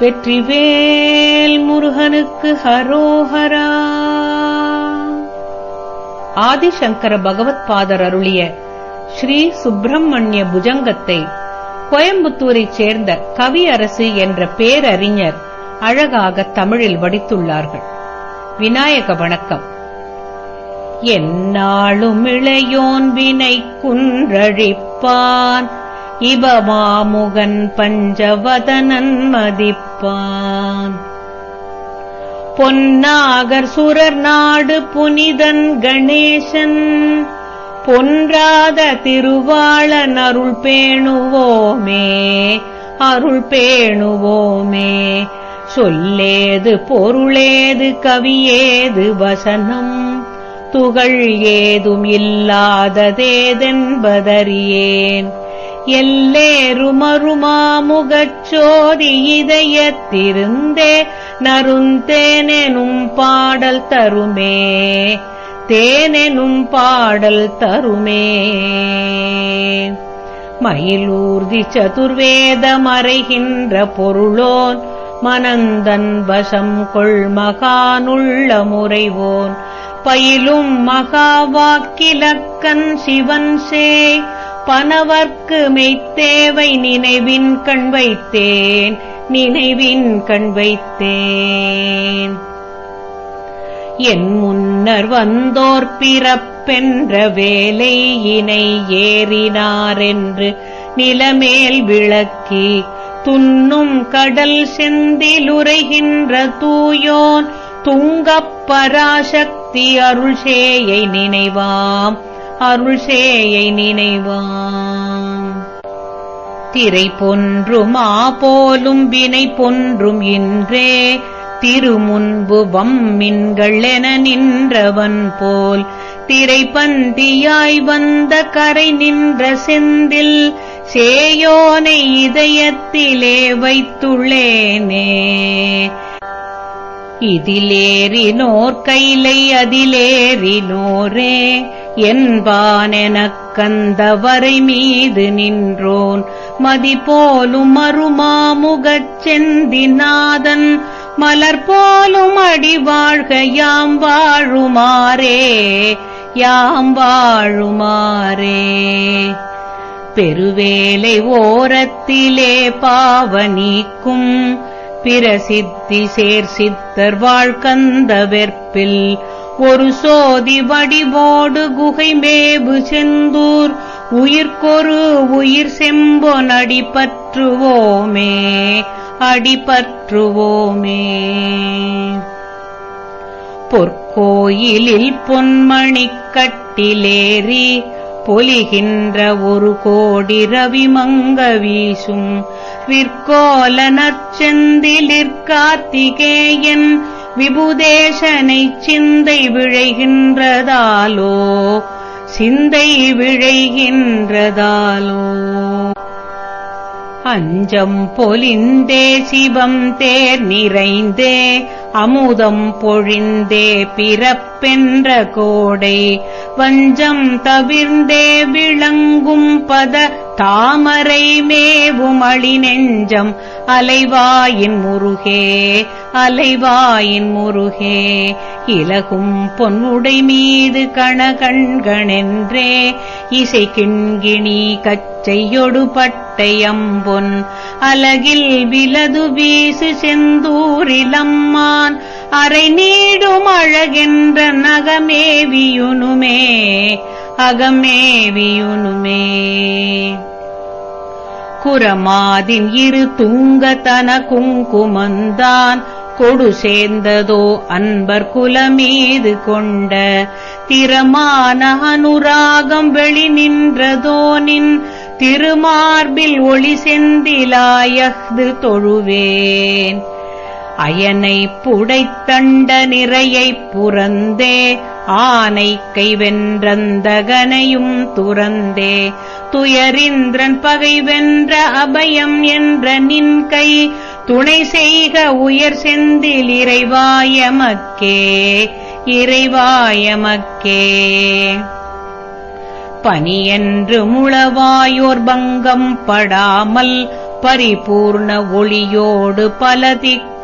வெற்றிவேல் முருகனுக்கு ஹரோஹரா. ஆதிசங்கர பகவத் பாதர் அருளிய ஸ்ரீ சுப்பிரமணிய புஜங்கத்தை கோயம்புத்தூரைச் சேர்ந்த கவியரசு என்ற பேரறிஞர் அழகாக தமிழில் வடித்துள்ளார்கள். விநாயக வணக்கம். எந்நாளும் இளையோன் வினை குன்றழிப்பான். இபமாமுகன் பஞ்சவதனன் மதிப்பான். பொன்னாகர் சுரர் நாடு புனிதன் கணேசன். பொன்றாத திருவாளன் அருள் பேணுவோமே அருள் பேணுவோமே. சொல்லேது பொருளேது கவியேது வசனம் துகள் ஏதும் இல்லாததேதென்பதறியேன். எல்லேருமருமாமுகச்சோதி இதயத்திருந்தே நருந்தேனெனும் பாடல் தருமே தேனெனும் பாடல் தருமே. மயிலூர்தி சதுர்வேத மறைகின்ற பொருளோன் மனந்தன் வசம் கொள் மகானுள்ள முறைவோன் பயிலும் மகா வாக்கிலக்கன் சிவன் சேய் பனவர்க்கு மெய்த்தேவை நினைவின் கண் வைத்தேன் நினைவின் கண் வைத்தேன். என் முன்னர் வந்தோர் பிறப்பென்ற வேலை இணை ஏறினாரென்று நிலமேல் விளக்கி துன்னும் கடல் செந்திலுரைகின்ற தூயோன் துங்கப் பராசக்தி அருள்சேயை நினைவாம். அருள் சேயை நினைவாம். திரை பொன்றுமா போலும் வினை பொன்றும் இன்றே திருமுன்பு வம்மின்கள் என நின்றவன் போல் திரை பந்தியாய் வந்த கரை நின்ற செந்தில் சேயோனை இதயத்திலே வைத்துள்ளேனே. இதிலேறினோர் கைலை அதிலேறினோரே என்பானெனக் கந்தவரை மீது நின்றோன். மதி போலும் அருமாமுகச் செந்திநாதன் மலர் போலும் அடி யாம் வாழுமாறே யாம் வாழுமாறே. பெருவேலை ஓரத்திலே பாவ நீக்கும் பிரசித்தி சேர் சித்தர் வாழ்கந்த வெற்பில் ஒரு சோதி வடிவோடு குகை மேபு செந்தூர் உயிர்க்கொரு உயிர் செம்பொன் அடிபற்றுவோமே அடிபற்றுவோமே பொற்கோயிலில் பொன்மணி கட்டிலேறி பொலிகின்ற ஒரு கோடி ரவிமங்க வீசும் விற்கோல நற்செந்திலிற்கார்த்திகேயன் விபுதேசனை சிந்தை விழைகின்றதாலோ? சிந்தை விழைகின்றதாலோ? அஞ்சம் பொலிந்தே சிவம் தேர் நிறைந்தே அமுதம் பொழிந்தே பிறப்பென்ற கோடை. வஞ்சம் தவிர்ந்தே விளங்கும் பத தாமரை மேவும் அழி நெஞ்சம் அலைவாயின் முருகே அலைவாயின் முருகே இலகும் பொன்னுடை மீது கணகண்கணென்றே இசை கிண்கிணி கச்சையொடு பட்டையம்பொன் அலகில் விலது வீசு செந்தூரிலம்மான் அரை நீடும் அழகென்ற நகமேவியுனுமே அகமேவியுனுமே. குரமாதின் இரு தூங்கதன குங்குமந்தான் கொடு சேர்ந்ததோ அன்பர் குலமீது கொண்ட திறமான அனுராகம் வெளி நின்றதோ நின் திருமார்பில் ஒளி செந்திலாயது தொழுவேன். அயனை புடைத்தண்ட நிறையைப் புறந்தே ஆனை கைவென்றந்தகனையும் துறந்தே. துயரிந்திரன் பகை வென்ற அபயம் என்ற நின் கை துணை செய்க உயர் செந்தில் இறைவாயமக்கே இறைவாயமக்கே. பனியென்று முழவாயோர் பங்கம் படாமல் பரிபூர்ண ஒளியோடு பல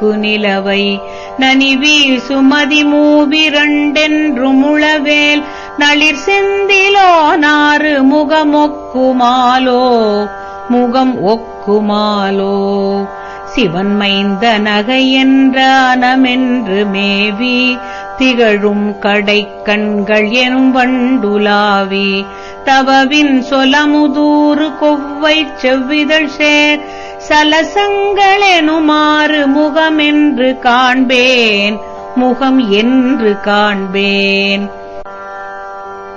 நோக்கு நிலவை. நனி வீசுமதி மூவிரண்டென்று முழவேல் நளிர் செந்திலோ நாறு முகமொக்குமாலோ. முகம் ஒக்குமாலோ. சிவன் மைந்த நகை என்ற அனமென்று மேவி. திகழும் கடை கண்கள் எனும் வண்டுலாவி. தவவின் சொலமுதூறு கொவ்வை செவ்விதழ் சேர். சலசங்களெனுமாறு முகமென்று காண்பேன். முகம் என்று காண்பேன்.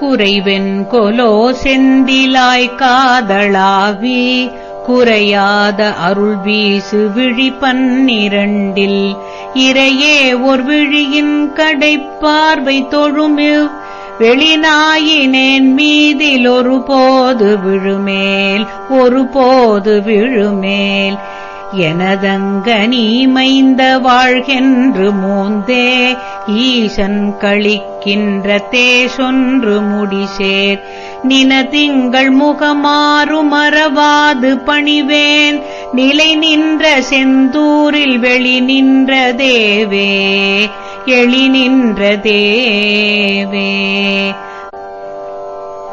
குறைவென் கொலோ செந்திலாய் காதளாவி. குறையாத அருள் வீசு விழி பன்னிரண்டில். இறையே ஒரு விழியின் கடைப்பார்வை தொழுமிவ் வெளிநாயினேன் மீதில் ஒரு போது விழுமேல் ஒரு போது விழுமேல். எனதங்க நீ மைந்த வாழ்கென்று மூந்தே ஈசன் கழிக்கின்ற தேசொன்று முடிசேர். நின திங்கள் முகமாறு மறவாது பணிவேன் நிலை நின்ற செந்தூரில் வெளி நின்ற தேவே. எளி நின்ற தேவே.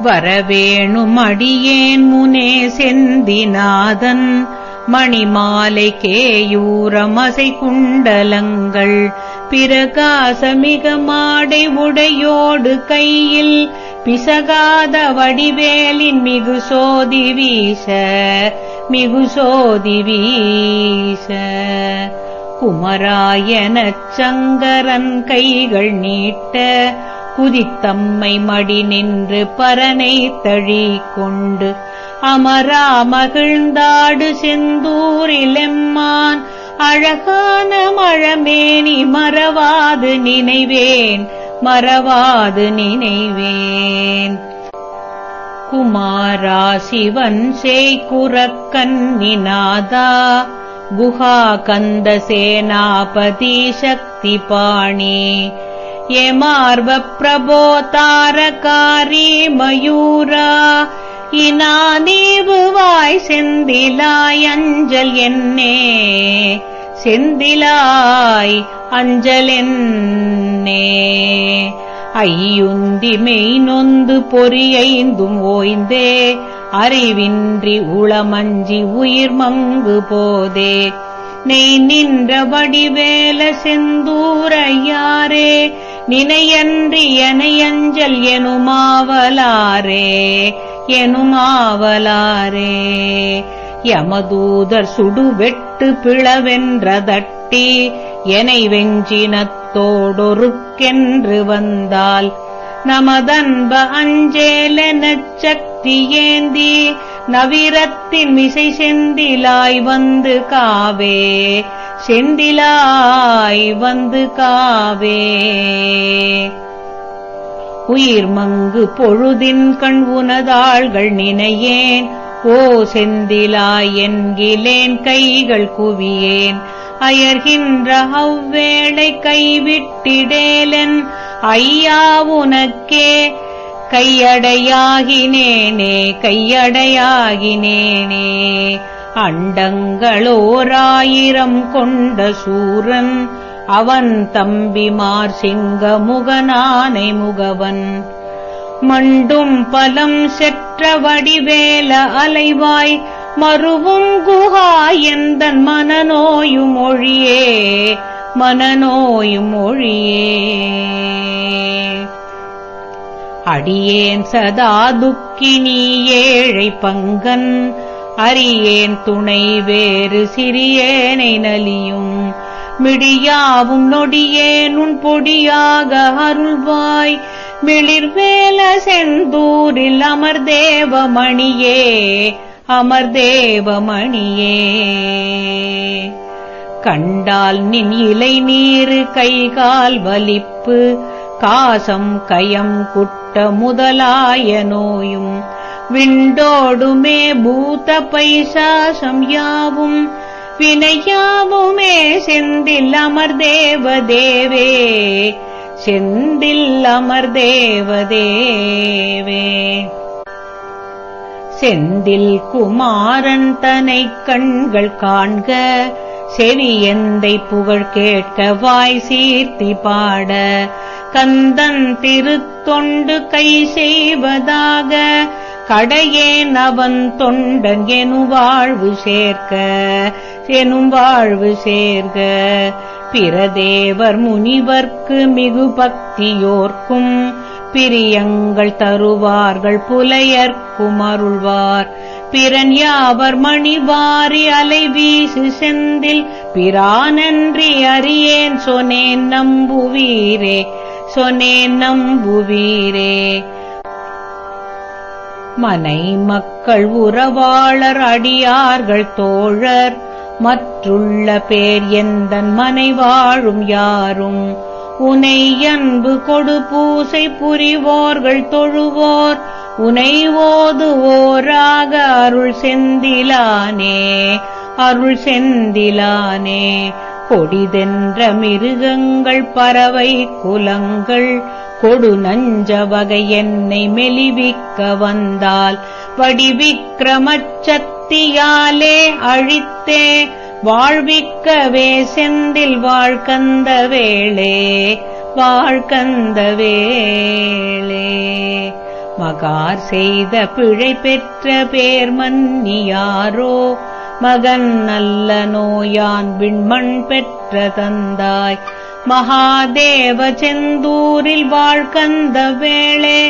வரவேணும் அடியேன் முனே செந்திநாதன் மணிமாலை கேயூரமசை குண்டலங்கள் பிரகாசமிக மாடை உடையோடு கையில் பிசகாத வடிவேலின் மிகு சோதி வீச மிகு சோதி வீச. குமராயனச் சங்கரன் கைகள் நீட்ட குதித்தம்மை மடி நின்று பரனை தழி கொண்டு அமரா மகிழ்ந்தாடு செந்தூரிலெம்மான். அழகான மழமேனி மறவாது நினைவேன் மறவாது நினைவேன். குமாரா சிவன் சேய்குரக்கன்னிநாதா குஹா சேனாபதி சக்தி பாணி. எமார்வ பிரபோ மயூரா. இனா செந்திலாய் அஞ்சல் என்னே. செந்திலாய் அஞ்சல் என்னே. ஐயுந்தி மெய் நொந்து பொறியைந்தும் ஓய்ந்தே. அறிவின்றி உளமஞ்சி உயிர் மங்கு போதே. நெய் நின்ற வடிவேல செந்தூரையாரே நினையன்றி எனையஞ்சல் எனுமாவலாரே எனுமாவலாரே. யமதூதர் சுடுவெட்டு பிளவென்றதட்டி எனை வெஞ்சினத்தோடொருக்கென்று வந்தால் நமதன்ப அஞ்சேலெனச் சக்தி ஏந்தி நவிரத்தின் மிசை செந்திலாய் வந்து காவே. செந்திலாய் வந்து காவே. உயிர் மங்கு பொழுதின் கண் உனதாள்கள் நினையேன். ஓ செந்திலாய் என்கிலேன் கைகள் குவியேன். அயர்கின்ற அவ்வேளை கைவிட்டிடேலன். ஐயா உனக்கே கையடையாகினேனே கையடையாகினேனே. அண்டங்களோராயிரம் கொண்ட சூரன் அவன் தம்பிமார் சிங்க முகனானை முகவன். மண்டும் பலம் செற்ற வடிவேல அலைவாய் மறுவும் குஹா எந்தன் மனநோயும் ஒழியே மனநோயும் ஒழியே. அடியேன் சதா துக்கினி ஏழை பங்கன் அரியேன் துணை வேறு சிறியேனை நலியும். மிடியாவும் நொடியேன் பொடியாக அருள்வாய். மிளிர்வேல செந்தூரில் அமர்தேவமணியே அமர்தேவமணியே கண்டால் நின் இலை நீரு கைகால் வலிப்பு காசம் கயம் குட்ட முதலாய நோயும் விண்டோடுமே பூத பைசாசம் யாவும் வினையாவுமே செந்தில் அமர்தேவ தேவே செந்தில் அமர்தேவ தேவே செந்தில் குமாரன் தனை கண்கள் காண்க செவியந்தை புகழ் கேட்க வாய் சீர்த்தி பாட. கந்தன் திருத்தொண்டு கை செய்வதாக கடையேன் அவன் தொண்டன் எனும் வாழ்வு சேர்க்க எனும் வாழ்வு சேர்க. பிரதேவர் முனிவர்க்கு மிகு பக்தியோர்க்கும் பிரியங்கள் தருவார்கள் புலையர்க்கும் அருள்வார். பிறன் யாவர் மணிவாரி அலை வீசு செந்தில் பிரானன்றி அறியேன் சொனேன் நம்புவீரே. சொனேன் நம்புவீரே. மனை மக்கள் உறவாளர் அடியார்கள் தோழர் மற்றுள்ள பேர் எந்தன் மனை வாழும் யாரும்? உனை அன்பு கொடு பூசை புரிவோர்கள் தொழுவோர் உனை ஓதுவோராக அருள் செந்திலானே அருள் செந்திலானே. கொடிதென்ற மிருகங்கள் பறவை குலங்கள் கொடு நஞ்ச வகை என்னை மெலிவிக்க வந்தால் வடிவிக்கிரமச்சக்தியாலே அழித்தே வாழ்விக்கவே செந்தில் வாழ்கந்த வேளே வாழ்கந்த வேளே. மகார் செய்த பிழை பெற்ற பேர் மன்னியாரோ மகன் நல்ல நோயான் விண்மண் பெற்ற தந்தாய் மகாதேவ செந்தூரில் வாழ்கந்த வேளே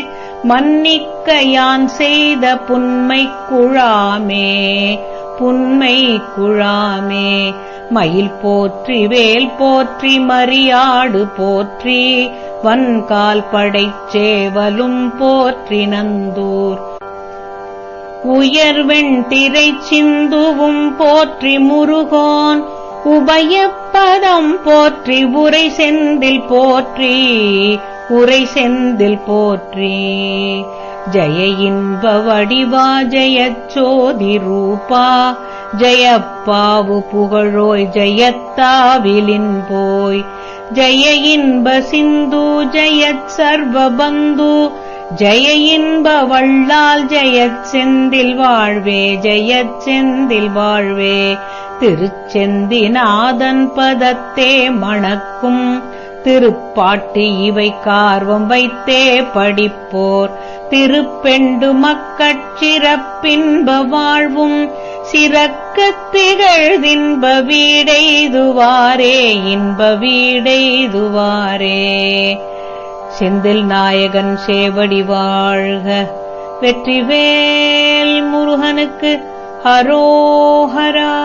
மன்னிக்க யான் செய்த புன்மை குழாமே புன்மை குழாமே. மயில் போற்றி வேல் போற்றி மரியாடு போற்றி வன்கால் படைச்சேவலும் போற்றி நந்தூர். உயர்வெண் திரை சிந்துவும் போற்றி முருகோன் உபயப்பதம் போற்றி உரை செந்தில் போற்றி உரை செந்தில் போற்றி. ஜய இன்ப வடிவா ஜெயச்சோதி ரூபா ஜயப்பாவு புகழோய் ஜயத்தாவிலின் போய். ஜய இன்ப சிந்து ஜெயத் சர்வபந்து ஜெய இன்ப வள்ளால் ஜெயச் செந்தில் வாழ்வே ஜெயச் செந்தில் வாழ்வே. திருச்செந்திநாதன் பதத்தே மணக்கும் திருப்பாட்டு இவை கார்வம் வைத்தே படிப்போர். திருப்பெண்டு மக்கட்சிறப்பின்ப வாழ்வும் சிறக்கத் திகழ்தின்ப வீடெய்துவாரே இன்ப வீடெய்துவாரே. செந்தில் நாயகன் சேவடி வாழ்க. வெற்றிவேல் முருகனுக்கு ஹரோஹரா.